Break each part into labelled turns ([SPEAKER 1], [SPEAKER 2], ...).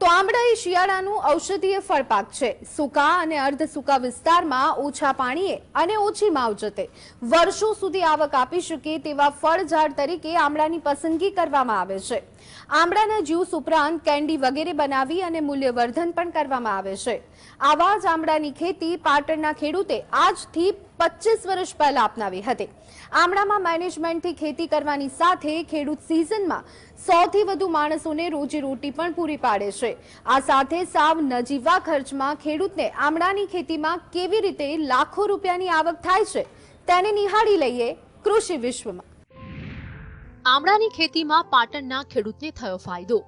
[SPEAKER 1] તો આંબળા એ શિયાળાનું ઔષધીય ફળ પાક છે. સૂકા અને અર્ધ સૂકા વિસ્તારમાં ઓછા પાણીએ અને ઓછી માવજતે વર્ષો સુધી આવક આપી શકે તેવા ફળ ઝાડ તરીકે આમળાની પસંદગી કરવામાં આવે છે. આમળાના જ્યુસ ઉપરાંત કેન્ડી વગેરે બનાવી અને મૂલ્યવર્ધન પણ કરવામાં આવે છે. આવા જ આંબળાની ખેતી પાટણના ખેડૂતે આજથી પચીસ વર્ષ પહેલા અપનાવી હતી. આમળામાં મેનેજમેન્ટથી ખેતી કરવાની સાથે ખેડૂત સિઝનમાં સૌથી વધુ માણસોને રોજીરોટી પણ પૂરી પાડે છે. આ સાથે સાવ નજીવા ખર્ચમાં ખેડૂતને આમળાની ખેતીમાં કેવી રીતે લાખો રૂપિયાની આવક થાય છે, તેને નિહાળી લઈએ કૃષિ વિશ્વમાં.
[SPEAKER 2] આમળાની ખેતીમાં પાટણના ખેડૂતને થયો ફાયદો.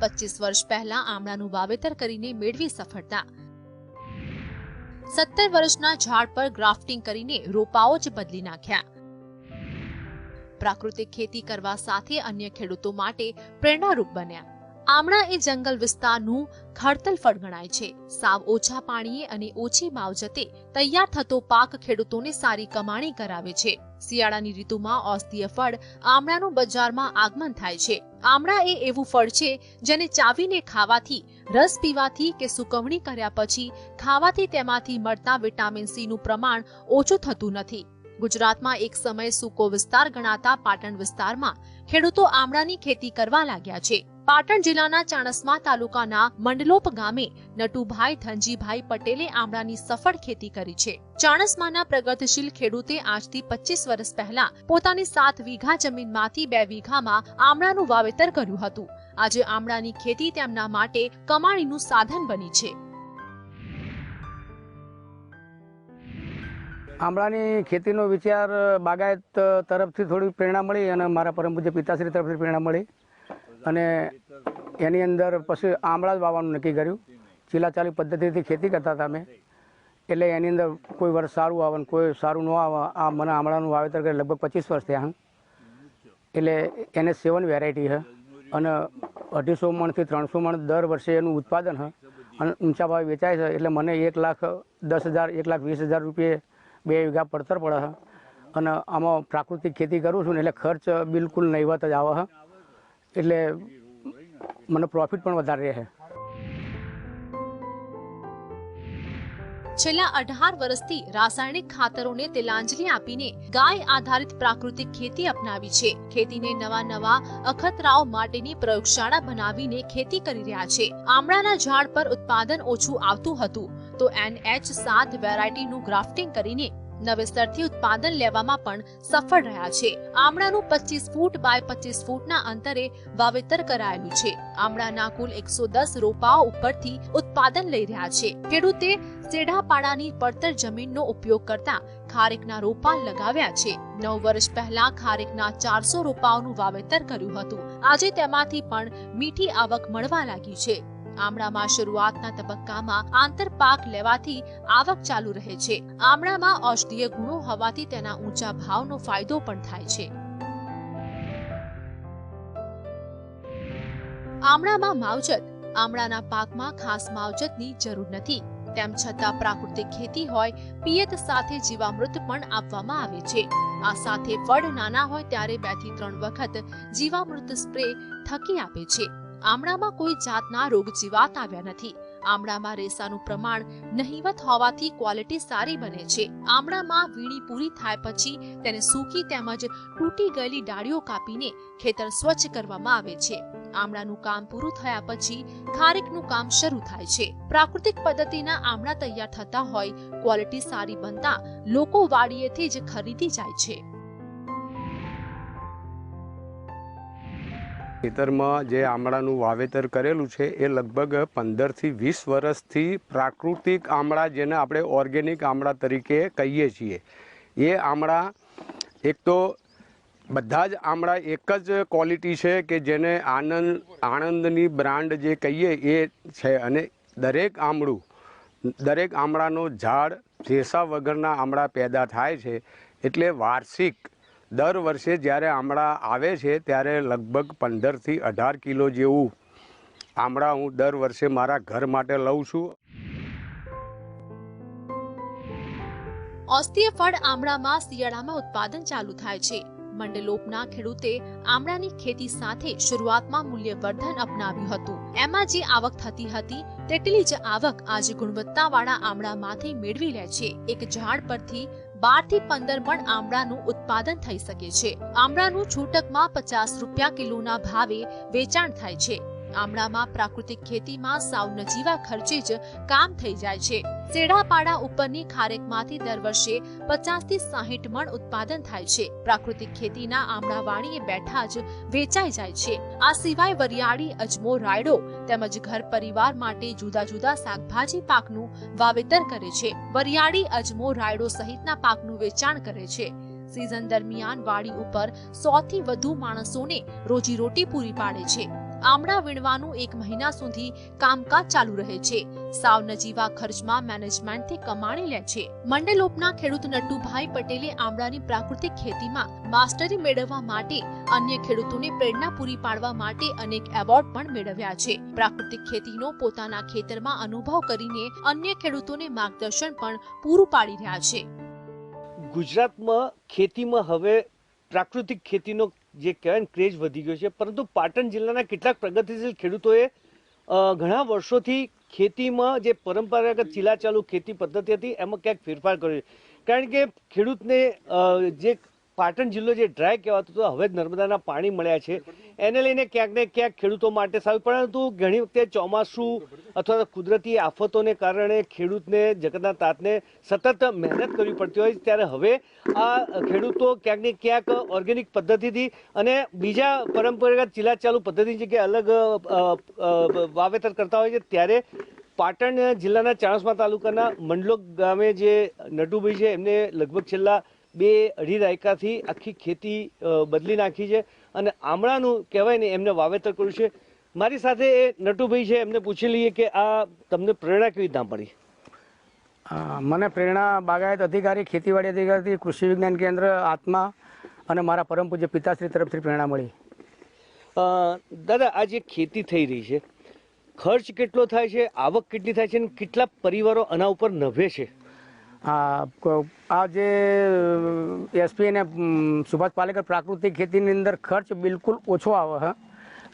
[SPEAKER 2] પચીસ વર્ષ પહેલા આમળાનું વાવેતર કરીને મેળવી સફળતા. સત્તર વર્ષના ઝાડ પર ગ્રાફ્ટિંગ કરીને રોપાઓ જ બદલી નાખ્યા. પ્રાકૃતિક ખેતી કરવા સાથે અન્ય ખેડૂતો માટે પ્રેરણારૂપ બન્યા. આમળા એ જંગલ વિસ્તારનું ખડતલ ફળ છે. સાવ ઓછા પાણીએ અને ઓછી માવજતે તૈયાર થતો પાક ખેડૂતોને સારી કમાણી કરાવે છે. શિયાળાની ઋતુમાં ઔષધીય ફળ આમળાનું બજારમાં આગમન થાય છે. આમળા એ એવું ફળ છે જેને ચાવીને ખાવાથી રસ પીવાથી કે સુકવણી કર્યા પછી ખાવાથી તેમાંથી મળતા વિટામિન સી નું પ્રમાણ ઓછું થતું નથી. ગુજરાતમાં એક સમય સૂકો વિસ્તાર ગણાતા પાટણ વિસ્તારમાં ખેડૂતો આમળાની ખેતી કરવા લાગ્યા છે. પાટણ જિલ્લાના ચાણસ્મા તાલુકાના મંડલોપ ગામે નટુભાઈ ધનજીભાઈ પટેલે આમળાની સફળ ખેતી કરી છે. ચાણસ્માના પ્રગતિશીલ ખેડૂતે આજથી પચીસ વર્ષ પહેલા પોતાની સાત વીઘા જમીનમાંથી બે વીઘામાં આમળાનું વાવેતર કર્યું હતું. આજે આમળાની ખેતી તેમના માટે કમાણીનું સાધન બની છે.
[SPEAKER 3] આમળાની ખેતીનો વિચાર બાગાયત તરફથી થોડી પ્રેરણા મળી અને મારા પરમ પૂજ્ય પિતાશ્રી તરફથી પ્રેરણા મળી. અને એની અંદર પછી આમળા જ વાવવાનું નક્કી કર્યું. ચીલાચાલી પદ્ધતિથી ખેતી કરતા હતા અમે. એટલે એની અંદર કોઈ વર્ષ સારું આવે કોઈ સારું ન આવે. આ મને આમળાનું વાવેતર કરે લગભગ પચીસ વર્ષ થયા એટલે એને સેવન વેરાયટી છે અને અઢીસો મણથી ત્રણસો મણ દર વર્ષે એનું ઉત્પાદન હ. અને ઊંચા ભાવે વેચાય છે, એટલે મને એક લાખ દસ હજાર, એક લાખ વીસ હજાર રૂપિયે બે વીઘા પડતર પડે છે અને આમાં પ્રાકૃતિક ખેતી કરું છું ને એટલે ખર્ચ બિલકુલ નહીવત જ આવે છે એટલે મને પ્રોફિટ પણ વધારે રહે. છે
[SPEAKER 2] છેલ્લા અઢાર વર્ષથી રાસાયણિક ખાતરોને તિલાંજલિ આપીને ગાય આધારિત પ્રાકૃતિક ખેતી અપનાવી છે. ખેતીને નવા નવા અખતરાઓ માટેની પ્રયોગશાળા બનાવીને ખેતી કરી રહ્યા છે. આમળાના ઝાડ પર ઉત્પાદન ઓછું આવતું હતું તો એનએચ સાત વેરાયટીનું ગ્રાફ્ટિંગ કરીને નવેસરથી ઉત્પાદન લેવામાં પણ સફળ રહ્યા છે. આમળાનું પચીસ ફૂટ બાય પચીસ ફૂટના અંતરે વાવેતર કરાયેલું છે. આમળાના કુલ એકસો દસ રોપાઓ ઉપરથી ઉત્પાદન લઈ રહ્યા છે. ખેડૂતે સેઢાપાડાની પડતર જમીનનો ઉપયોગ કરતા ખારેકના રોપા લગાવ્યા છે. નવ વર્ષ પહેલા ખારેકના ચારસો રોપાઓનું વાવેતર કર્યું હતું. આજે તેમાંથી પણ મીઠી આવક મળવા લાગી છે. આમળામાં શરૂઆતના તબક્કામાં આંતર પાક લેવાથી આવક ચાલુ રહે છે. આમળામાં ઔષધીય ગુણો હોવાથી તેના ઊંચા ભાવનો ફાયદો પણ થાય છે. આમળામાં માવજત. આમળાના પાકમાં ખાસ માવજતની જરૂર નથી. તેમ છતાં પ્રાકૃતિક ખેતી હોય, પિયત સાથે જીવામૃત પણ આપવામાં આવે છે. આ સાથે ફળ નાના હોય ત્યારે બેથી ત્રણ વખત જીવામૃત સ્પ્રે થકી આપે છે. આમળામાં કોઈ જાતના રોગ જીવાત આવ્યા નથી. આમળામાં રેસાનું પ્રમાણ નહીવત હોવાથી ક્વોલિટી સારી બને છે. આમળામાં વીણી પૂરી થાય પછી તેને સૂકી તેમજ તૂટી ગયેલી ડાળીઓ કાપીને ખેતર સ્વચ્છ કરવામાં આવે છે. આમળાનું કામ પૂરું થયા પછી ખારેકનું કામ શરૂ થાય છે. પ્રાકૃતિક પદ્ધતિના આમળા તૈયાર થતા હોય ક્વોલિટી સારી બનતા લોકો વાડીએથી જ ખરીદી જાય છે.
[SPEAKER 4] ખેતરમાં જે આમળાનું વાવેતર કરેલું છે, એ લગભગ પંદરથી વીસ વર્ષથી પ્રાકૃતિક આમળા જેને આપણે ઓર્ગેનિક આમળા તરીકે કહીએ છીએ. એ આમળા એક તો બધા જ આમળા એક જ ક્વોલિટી છે કે જેને આનંદ, આણંદની બ્રાન્ડ જે કહીએ એ છે અને દરેક આમળું, દરેક આમળાનો ઝાડ ભેસા વગરના આમળા પેદા થાય છે. એટલે વાર્ષિક દર વર્ષે જ્યારે આમળા આવે છે, ત્યારે લગભગ પંદરથી અઢાર કિલો જેવું આમળા હું દર વર્ષે મારા ઘર માટે લઉં છું.
[SPEAKER 2] ઔષધીય ફળ આમળામાં શિયાળામાં ઉત્પાદન ચાલુ થાય છે. મંડલોપના ખેડૂતે આમળાની ખેતી સાથે શરૂઆતમાં મૂલ્યવર્ધન અપનાવ્યું હતું. એમાં જે આવક થતી હતી, તેટલી જ આવક આજે ગુણવત્તાવાળા આમળામાંથી મેળવી લે છે. એક ઝાડ પરથી બારથી પંદર મણ આમળાનું ઉત્પાદન થઈ શકે છે. આમળાનું છૂટકમાં પચાસ રૂપિયા કિલોના ભાવે વેચાણ થાય છે. આમળામાં પ્રાકૃતિક ખેતીમાં સાવ નજીવા ખર્ચે જ કામ થઈ જાય છે. સેડાપાડા ઉપરની ખારેકમાંથી દર વર્ષે પચાસથી સાહીઠ મણ ઉત્પાદન થાય છે. પ્રાકૃતિક ખેતીના આમળા વાણીએ બેઠા જ વેચાઈ જાય છે. આ સિવાય વરિયાળી, અજમો, રાયડો તેમજ ઘર પરિવાર માટે જુદા જુદા શાકભાજી પાકનું વાવેતર કરે છે. વરિયાળી, અજમો, રાયડો સહિતના પાકનું વેચાણ કરે છે. સિઝન દરમિયાન વાડી ઉપર સો થી વધુ માણસોને રોજીરોટી પૂરી પાડે છે. આમળા વીણવાનું એક મહિના સુધી કામકાજ ચાલુ રહે છે. સાવ નજીવા ખર્ચમાં મેનેજમેન્ટથી કમાણી લે છે. મંડલોપના ખેડૂત નટુભાઈ પટેલે આમળાની પ્રાકૃતિક ખેતીમાં માસ્ટરી મેળવવા માટે, અન્ય ખેડૂતોને પ્રેરણા પૂરી પાડવા માટે અનેક એવોર્ડ પણ મેળવ્યા છે. પ્રાકૃતિક ખેતીનો પોતાના ખેતરમાં અનુભવ કરીને અન્ય ખેડૂતોને માર્ગદર્શન પણ પૂરું પાડી રહ્યા છે.
[SPEAKER 5] ગુજરાતમાં ખેતીમાં હવે પ્રાકૃતિક ખેતીનો જે કહેવાય ને, ક્રેઝ વધી ગયો છે. પરંતુ પાટણ જિલ્લાના કેટલાક પ્રગતિશીલ ખેડૂતોએ ઘણા વર્ષોથી ખેતીમાં જે પરંપરાગત ચીલાચાલુ ખેતી પદ્ધતિ હતી, એમાં ક્યાંક ફેરફાર કર્યો કારણ કે ખેડૂતને જે પાટણ જિલ્લો જે ડ્રાય કહેવાતો હતો, હવે નર્મદાના પાણી મળ્યા છે. એને લઈને ક્યાંક ને ક્યાંક ખેડૂતો માટે સારું, પરંતુ ઘણી વખતે ચોમાસું અથવા કુદરતી આફતોને કારણે ખેડૂતને, જગતના તાતને સતત મહેનત કરવી પડતી હોય ત્યારે હવે આ ખેડૂતો ક્યાંક ને ક્યાંક ઓર્ગેનિક પદ્ધતિથી અને બીજા પરંપરાગત ચીલાચાલુ પદ્ધતિની જગ્યાએ અલગ વાવેતર કરતા હોય છે. ત્યારે પાટણ જિલ્લાના ચાણસ્મા તાલુકાના મંડલોક ગામે જે નટુભાઈ છે, એમને લગભગ છેલ્લા બે અઢી દાયકાથી આખી ખેતી બદલી નાખી છે અને આમળાનું કહેવાય ને એમને વાવેતર કર્યું છે. મારી સાથે એ નટુભાઈ છે એમને પૂછી લઈએ કે આ તમને પ્રેરણા કેવી રીતના પડી?
[SPEAKER 3] મને પ્રેરણા બાગાયત અધિકારી ખેતીવાડી અધિકારી કૃષિ વિજ્ઞાન કેન્દ્ર આત્મા અને મારા પરમ પૂજ્ય પિતાશ્રી તરફથી પ્રેરણા મળી.
[SPEAKER 5] દાદા આ જે ખેતી થઈ રહી છે ખર્ચ કેટલો થાય છે આવક કેટલી થાય છે અને કેટલા પરિવારો આના ઉપર નભે છે?
[SPEAKER 3] આ જે એસપી અને સુભાષ પાલેકર પ્રાકૃતિક ખેતીની અંદર ખર્ચ બિલકુલ ઓછો આવે છે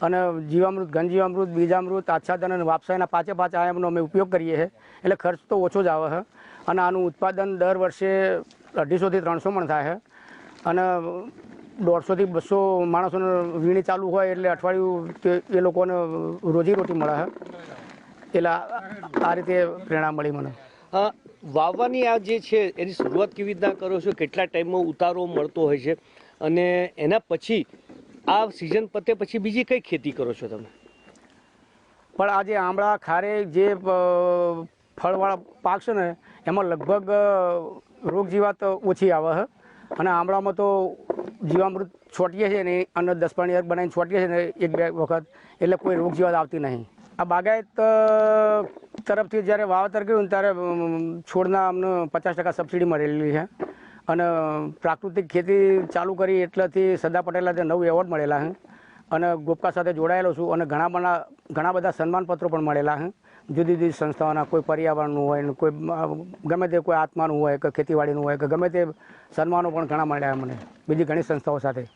[SPEAKER 3] અને જીવામૃત ઘનજીવામૃત બીજામૃત આચ્છાદન અને વાપસાઈના પાંચે પાંચ આયામનો અમે ઉપયોગ કરીએ છીએ. એટલે ખર્ચ તો ઓછો જ આવે છે અને આનું ઉત્પાદન દર વર્ષે અઢીસોથી ત્રણસો મણ થાય છે અને દોઢસોથી બસો માણસોને વીણી ચાલુ હોય એટલે અઠવાડિયું એ લોકોને રોજીરોટી મળે છે એટલે આ રીતે પ્રેરણા મળી મને.
[SPEAKER 5] અ, વાવવાની આ જે છે, એની શરૂઆત કેવી રીતના કરો છો? કેટલા ટાઈમમાં ઉતારો મળતો હોય છે? અને એના પછી, આ સિઝન પતે પછી બીજી કઈ ખેતી કરો છો તમે?
[SPEAKER 3] પણ આ જે આંબળા ખારે જે ફળવાળા પાક છે ને, એમાં લગભગ રોગ જીવાત ઓછી આવે છે. અને આંબળામાં તો જીવામૃત છોટીએ છીએ ને, અને દસ પાણી બનાવીને છોટીએ છીએ ને, એક બે વખત. એટલે કોઈ રોગ જીવાત આવતી નહીં. આ બાગાયત તરફથી જ્યારે વાવેતર કર્યું ત્યારે છોડના અમને પચાસ ટકા સબસિડી મળેલી છે. અને પ્રાકૃતિક ખેતી ચાલુ કરી એટલેથી સરદાર પટેલના નવ એવોર્ડ મળેલા છે. અને ગોપકા સાથે જોડાયેલો છું અને ઘણા બધા ઘણા બધા સન્માનપત્રો પણ મળેલા છે. જુદી જુદી સંસ્થાઓના, કોઈ પર્યાવરણનું હોય કોઈ ગમે તે કોઈ આત્માનું હોય કે ખેતીવાડીનું હોય કે ગમે તે સન્માનો પણ ઘણા મળ્યા મને. બીજી ઘણી સંસ્થાઓ સાથે.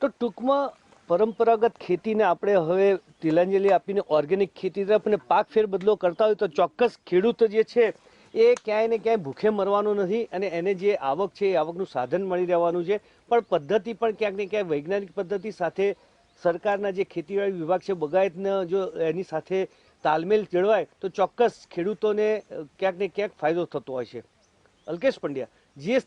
[SPEAKER 5] તો ટૂંકમાં પરંપરાગત ખેતીને આપણે હવે તિલાંજલિ આપીને ઓર્ગેનિક ખેતી તરફ અને પાક ફેરબદલો કરતા હોય તો ચોક્કસ ખેડૂત જે છે, એ ક્યાંય ને ક્યાંય ભૂખે મરવાનો નથી અને એને જે આવક છે, એ આવકનું સાધન મળી રહેવાનું છે. પણ પદ્ધતિ પણ ક્યાંક ને ક્યાંય વૈજ્ઞાનિક પદ્ધતિ સાથે સરકારના જે ખેતીવાડી વિભાગ છે, બગાયતને જો એની સાથે તાલમેલ જળવાય તો ચોક્કસ ખેડૂતોને ક્યાંક ને ક્યાંક ફાયદો થતો હોય છે. અલ્કેશ પંડ્યા જીએસ